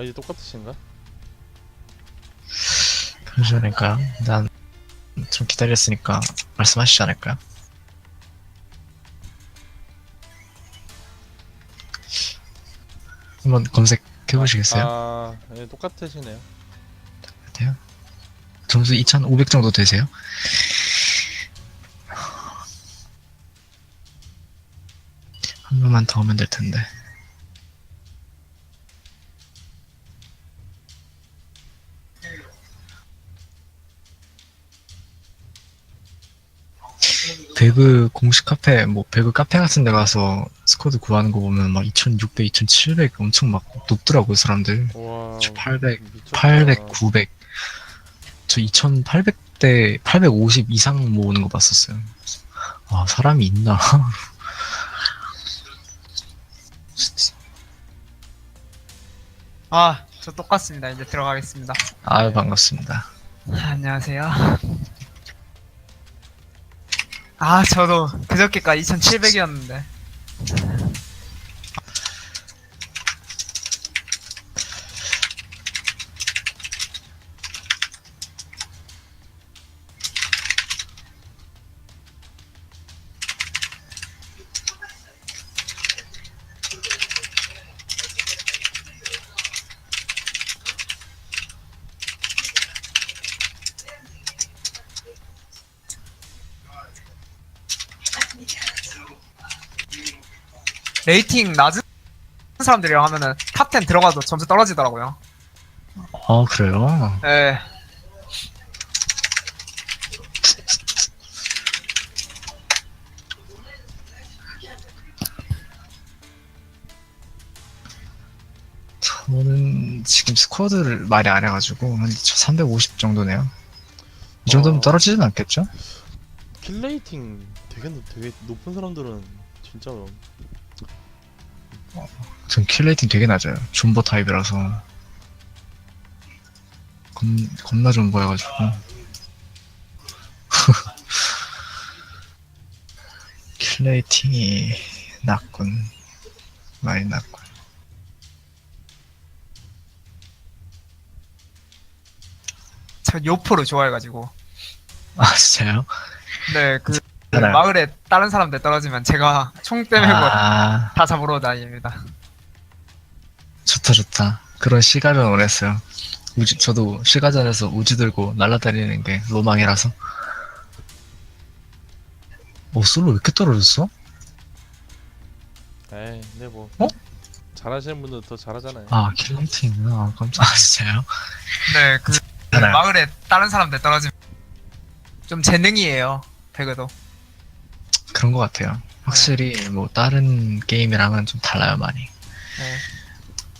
아이디 똑같으신가? 그러지 않을까요? 난 좀 기다렸으니까 말씀하시지 않을까요? 한번 검색해 보시겠어요? 아, 예, 똑같으시네요. 같아요? 점수 2,500 정도 되세요? 한 번만 더 오면 될 텐데. 배그 공식 카페, 뭐 배그 카페 같은 데 가서 스쿼드 구하는 거 보면 막 2,600, 2,700 엄청 막 높더라고요, 사람들. 와. 800, 미쳤다. 800, 900. 저 2800대 850 이상 모으는 거 봤었어요. 아, 사람이 있나? 아, 저 똑같습니다. 이제 들어가겠습니다. 아유, 반갑습니다. 안녕하세요. 아, 저도 그저께까지 2700이었는데. 레이팅 낮은 사람들이랑 하면은 탑10 들어가도 점수 떨어지더라고요. 아, 그래요? 예. 저는 지금 스쿼드를 많이 안 해가지고, 한 350 정도네요. 이 정도면 어. 떨어지진 않겠죠? 킬 레이팅 되게 높- 되게 높은 사람들은 진짜 전 킬레이팅 되게 낮아요. 존버 타입이라서. 겁, 겁나 존버여가지고. 킬레이팅이 낮군. 많이 낮군. 저 요포를 좋아해가지고. 아, 진짜요? 네, 그, 그 알아요. 마을에 다른 사람들 떨어지면 제가 총 때밀고 아, 다 잡으러 다닙니다. 좋다, 좋다. 그런 시가전 원했어요. 우주, 저도 시가전에서 우주 들고 날아다니는 게 로망이라서. 어, 솔로 왜 이렇게 떨어졌어? 에이, 근데 뭐 어? 잘하시는 분들 더 잘하잖아요. 아, 킬레이팅. 아, 깜짝, 아, 진짜요? 네, 그, 그 알아요. 마을에 다른 사람들 떨어지면 좀 재능이에요. 배그도. 그런 것 같아요. 확실히 뭐 다른 게임이랑은 좀 달라요 많이. 네,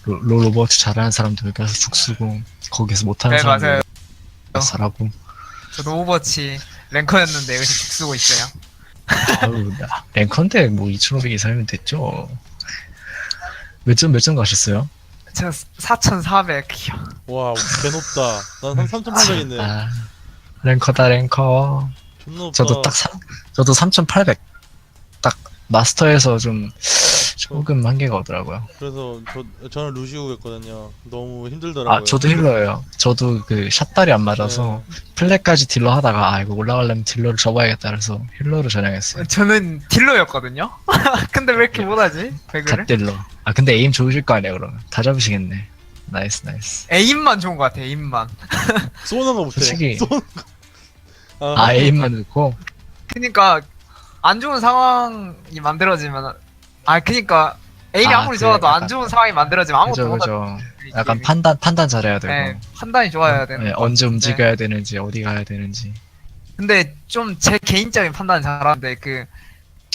로, 로- 로버트 잘하는 사람들 여기서 죽 쓰고 거기서 못하는 네 사람들 맞아요. 잘하고. 저도 오버워치 랭커였는데 여기서 죽 쓰고 있어요. 아유, 나- 랭컨데 뭐 2,500 이상이면 됐죠. 몇 점 몇 점 가셨어요? 저 4,400이요. 와, 개 높다. 난한 3,800인데. 아, 랭커다 랭커. 존나 높다. 저도 딱 3, 저도 3,800. 딱 마스터에서 좀 조금 한계가 오더라고요. 그래서 저 저는 루시우 했거든요. 너무 힘들더라고요. 아, 저도 힐러예요. 저도 그 샷달이 안 맞아서 플랫까지 딜러 하다가 아 이거 올라가려면 딜러를 접어야겠다 그래서 힐러로 전향했어요. 저는 딜러였거든요. 근데 왜 이렇게 못하지? 배그를? 갓딜러. 아 근데 에임 좋으실 거 아니야 그러면 다 잡으시겠네. 나이스 나이스. 에임만 좋은 것 같아. 에임만. 쏘는 거 못해. 솔직히- 쏘는 거. 아 에임만 넣고 그니까 안 좋은 상황이 만들어지면 아 그니까 에임이 아, 아무리 그 좋아도 안 약간- 좋은 상황이 만들어지면 아무것도 그죠 그죠. 약간 판단 판단 잘해야 되고. 네, 판단이 좋아야 되는 네, 것 언제 같은데. 움직여야 되는지 어디 가야 되는지. 근데 좀 제 개인적인 판단 잘하는데 그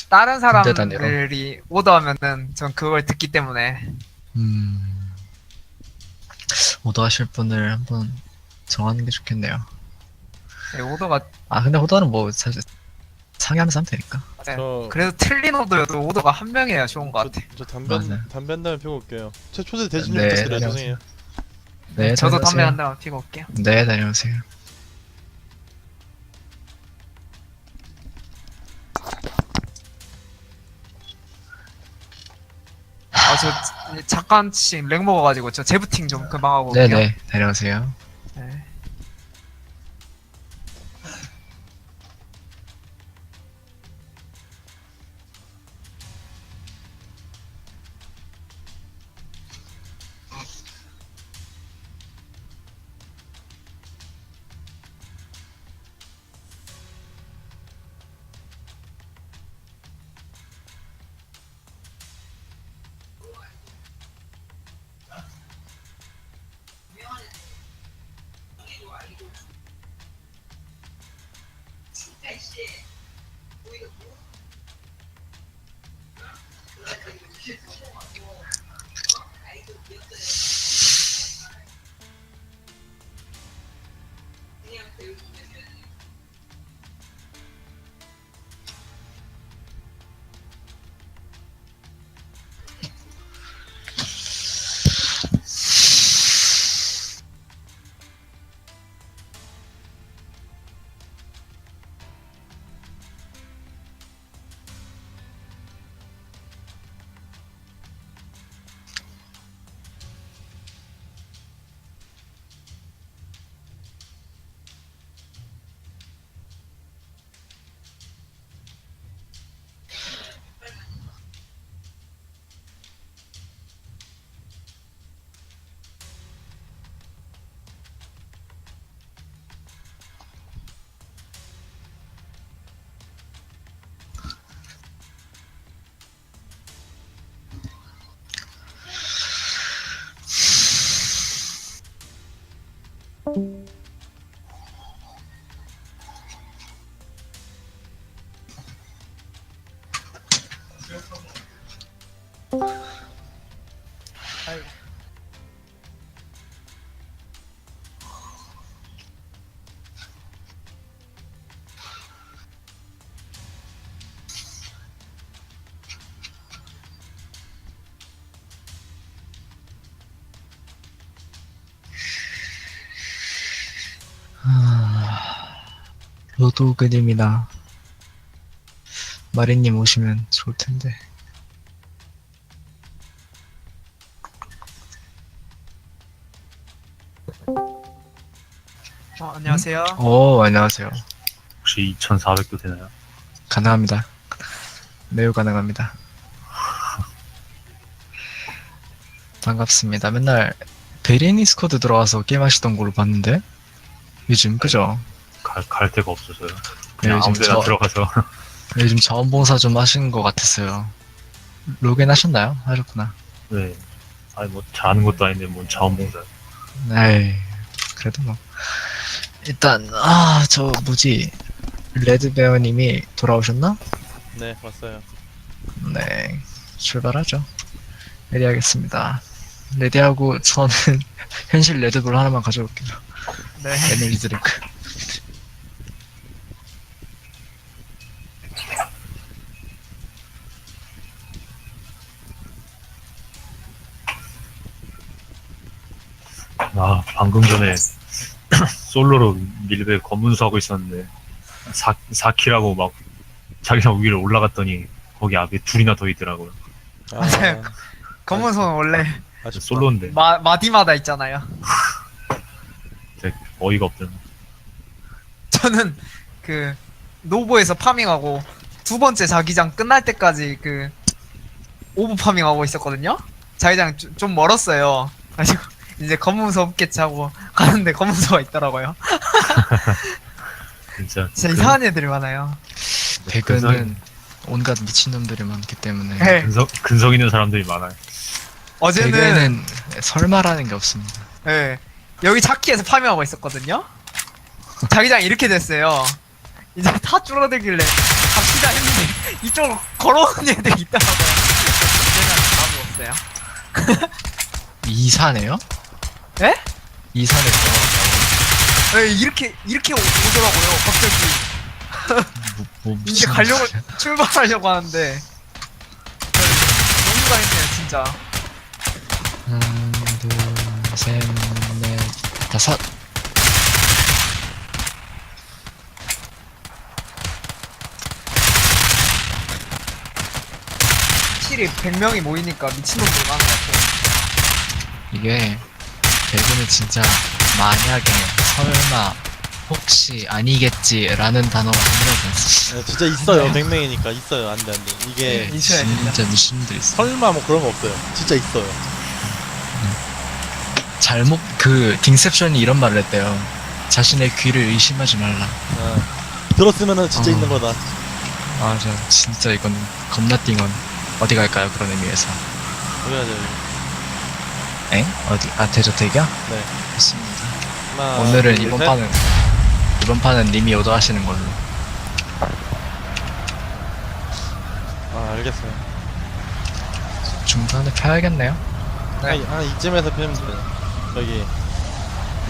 다른 군대. 사람들이 오더하면은 전 그걸 듣기 때문에 음. 오더하실 분을 한번 정하는 게 좋겠네요. 네, 오더가 아 근데 오더는 뭐 사실 상의하면서 하면 되니까. 네. 저, 그래도 틀린 오더여도 오더가 한 명이어야 좋은 것 같아. 저, 저 담배 맞아요. 담배 한 다음에 피고 올게요. 제 초대 대신 좀 네, 부탁드려요. 다녀오세요. 죄송해요. 네, 저도 담배 다녀오세요. 한 대만 피고 올게요. 네, 다녀오세요. 아 아, 저 잠깐씩 렉 먹어가지고 저 재부팅 좀 금방 하고 올게요. 네네 내려오세요. 네. 로도 그님이나 마리님 오시면 좋을 텐데. 어, 안녕하세요. 오 안녕하세요. 혹시 2,400도 되나요? 가능합니다. 매우 가능합니다. 반갑습니다. 맨날 베리니 스쿼드 들어와서 게임하시던 걸로 봤는데 요즘 그죠? 갈, 갈 데가 없어서요. 네, 그냥 요즘 아무 데나 저- 들어가서. 요즘 자원봉사 좀 하시는 것 같았어요. 로그인 하셨나요? 하셨구나. 네. 아니, 뭐, 잘하는 것도 아닌데, 뭔 자원봉사. 에이, 그래도 뭐. 일단, 아, 저, 뭐지. 레드베어님이 돌아오셨나? 네 왔어요. 네, 출발하죠. 레디하겠습니다. 레디하고 저는 현실 레드불 하나만 가져올게요. 네. 에너지 드링크. 아, 방금 전에 솔로로 밀배 검문수 하고 있었는데, 4, 4키라고 막 자기장 위로 올라갔더니, 거기 앞에 둘이나 더 있더라고요. 아, 맞아요. 검은 손 원래 아쉽다. 솔로인데, 마, 마디마다 있잖아요. 진짜 어이가 없잖아. 저는 그 노보에서 파밍하고 두 번째 자기장 끝날 때까지 그 오브 파밍하고 있었거든요. 자기장 좀, 좀 멀었어요. 가지고 이제 검문소 없겠지 하고 가는데 검문소가 있더라고요. 진짜. 진짜 근- 이상한 애들이 많아요. 배그는 온갖 미친놈들이 많기 때문에. 네. 근성, 근성 있는 사람들이 많아요. 어제는 배그에는 설마라는 게 없습니다. 예, 여기 차키에서 파밍하고 있었거든요. 자기장 이렇게 됐어요. 이제 다 줄어들길래 갑시다 했는데 이쪽으로 걸어오는 애들이 있더라고요. 그냥 다 먹었어요. 이사네요? 에? 이산에서 예, 이렇게 이렇게 오- 오더라고요. 갑자기 뭐, 뭐 이제 미친 가려고 소리야. 출발하려고 하는데 너무 가했네요 진짜. 하나, 둘, 셋, 넷, 다섯. 확실히 100명이 모이니까 미친놈들이 많은 것 같아요. 이게 배그는 진짜 만약에 설마 혹시 아니겠지라는 단어가 생겨서 네, 진짜 있어요 100명이니까 있어요 안돼 안돼 이게 네. 있어야 된다. 진짜 미친들 있어. 설마 뭐 그런 거 없어요 진짜 있어요 잘못 그 딩셉션이 이런 말을 했대요. 자신의 귀를 의심하지 말라. 어. 들었으면은 진짜 어. 있는 거다 맞아, 진짜 이건 겁나 띵언. 어디 갈까요? 그런 의미에서. 그래야죠 엥? 어디? 아 대저택이야? 네 좋습니다. 하나, 오늘은 둘, 이번 셋. 판은 이번 판은 님이 오더하시는 걸로. 아 알겠어요 중간에 펴야겠네요. 네. 한, 한 이쯤에서 피면 돼요 저기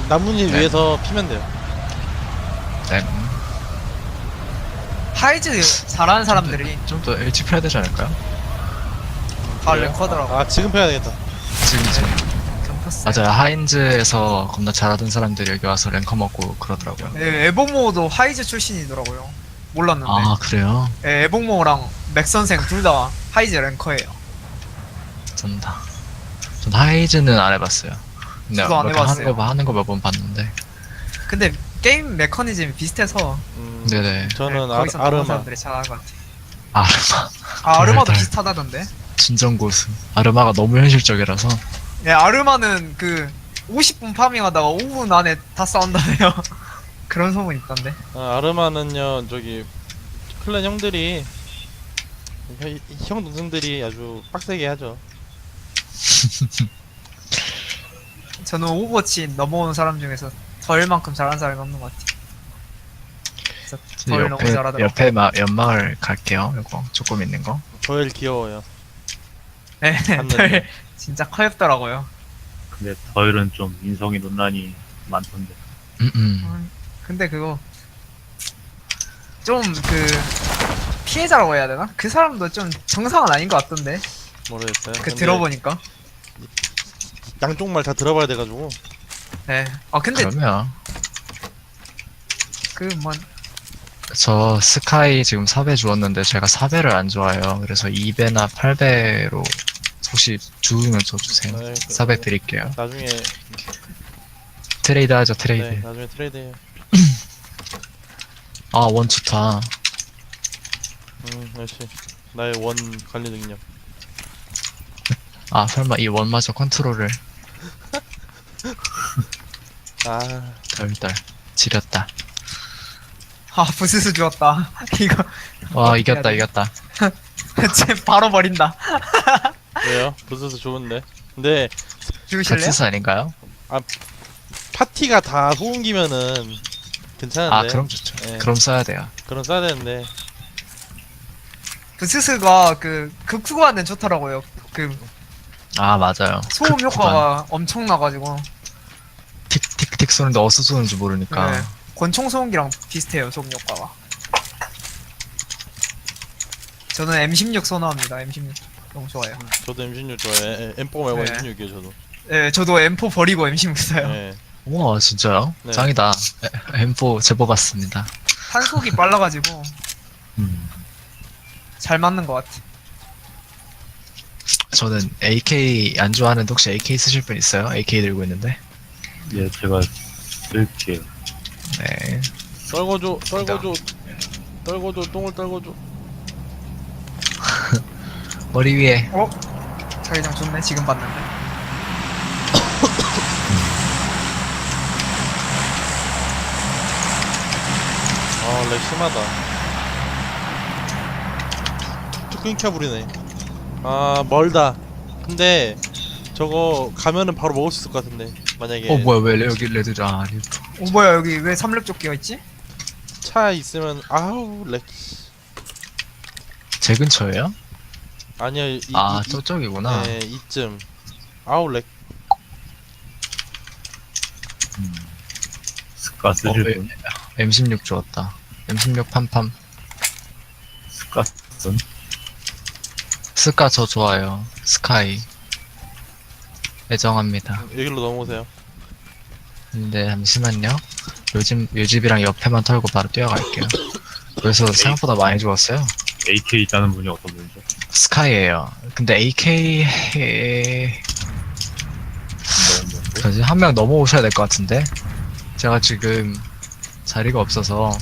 나뭇잎 네. 위에서 피면 돼요 네. 음, 하이즈 잘하는 사람들이 좀 더 일찍 펴야 되지 않을까요? 다 그래요? 랭커더라고. 아 지금 펴야 되겠다 지금 지금. 맞아요. 하인즈에서 겁나 잘하던 사람들이 여기 와서 랭커 먹고 그러더라고요. 네, 에복모도 하이즈 출신이더라고요. 몰랐는데. 아 그래요? 네, 에복모랑 맥 선생 둘 다 하이즈 랭커예요. 전다. 전 하이즈는 안 해봤어요. 근데 저도 안 해봤어요. 하는 거 하는 거 몇 번 봤는데. 근데 게임 메커니즘이 비슷해서 음, 네네. 저는 네, 아, 거기서 나온 아르마 사람들이 잘하는 것 같아. 아르마 아, 아르마도 달. 비슷하다던데. 진정 고수. 아르마가 너무 현실적이라서. 네, 아르마는 그 50분 파밍하다가 5분 안에 다 싸운다네요. 그런 소문 있던데. 아, 아르마는요 저기 클랜 형들이 형- 형 동생들이 아주 빡세게 하죠 저는 오버워치 넘어온 사람 중에서 덜만큼 잘하는 사람이 없는 것 같아요. 진짜 덜 너무 옆에 잘하더라고. 옆에 마, 연막을 갈게요. 이거 조금 있는 거. 저일 귀여워요 네, 봤는데. 덜 진짜 커엽더라고요. 근데 더일은 좀 인성이 논란이 많던데. 음, 음. 음, 근데 그거 좀 그 피해자라고 해야 되나? 그 사람도 좀 정상은 아닌 것 같던데. 모르겠어요 그 근데 들어보니까. 양쪽 말 다 들어봐야 돼가지고 네. 아 근데 그러면 그뭐 저 스카이 지금 4배 주었는데 제가 4배를 안 좋아해요. 그래서 2배나 8배로 혹시 주면 저 주세요. 네, 그- 4배 드릴게요. 나중에 트레이드 하죠, 트레이드. 네 나중에 트레이드 해요 아, 원 좋다. 음 역시 나의 원 관리 능력 아, 설마 이 원마저 컨트롤을 아 덜덜 지렸다. 아 부스스 주었다. 이거 와, 이겼다, 이겼다. 쟤 바로 버린다. 왜요? 부스스 좋은데 근데 주실래요? 갓스스 아닌가요? 파티가 다 소음기면은 괜찮은데 아, 그럼 좋죠. 네. 그럼 써야 돼요. 그럼 써야 되는데 부스스가 그 극후반은 좋더라고요. 그 아, 맞아요. 소음 그 효과가 엄청나가지고 틱틱틱 쏘는데 어디서 쏘는지 모르니까. 네. 권총 소음기랑 비슷해요 소음 효과가. 저는 M16 선호합니다. M16 너무 좋아요. 저도 M16 좋아해 M4 말고 네. M16이에요 저도 네, 저도 M4 버리고 M16 써요. 네. 우와, 진짜요? 네. 짱이다. 에, M4 제보 같습니다. 탄속이 빨라가지고 음. 잘 맞는 것 같아. 저는 AK 안 좋아하는데 혹시 AK 쓰실 분 있어요? AK 들고 있는데. 예, 제가 쓸게요. 네. 떨궈줘 떨궈줘 떨궈줘 똥을 떨궈줘 머리 위에 어? 자기장 좋네. 지금 봤는데. 아렉 심하다 툭툭 끊겨버리네 아 멀다 근데 저거 가면은 바로 먹을 수 있을 것 같은데 만약에 어 뭐야 왜 여기 레드 아오 뭐야 여기 왜 삼렙조끼가 있지? 차 있으면 아우 렉 제 근처에요? 아니야 이, 아 이, 저쪽이구나. 네 이쯤. 아우 렉. 음. 스카 쓰실 어, 네. 분? M16 주었다. M16 팜팜. 스카 쓴? 스카 저 좋아요. 스카이. 애정합니다. 여기로 넘어오세요. 근데 잠시만요. 요즘 요집이랑 옆에만 털고 바로 뛰어갈게요. 그래서 생각보다 많이 주었어요 AK 있다는 분이 어떤 분이죠? 스카이예요. 근데 AK 해... 너무 뭔데? 저지 한 명 넘어오셔야 될 것 같은데 제가 지금 자리가 없어서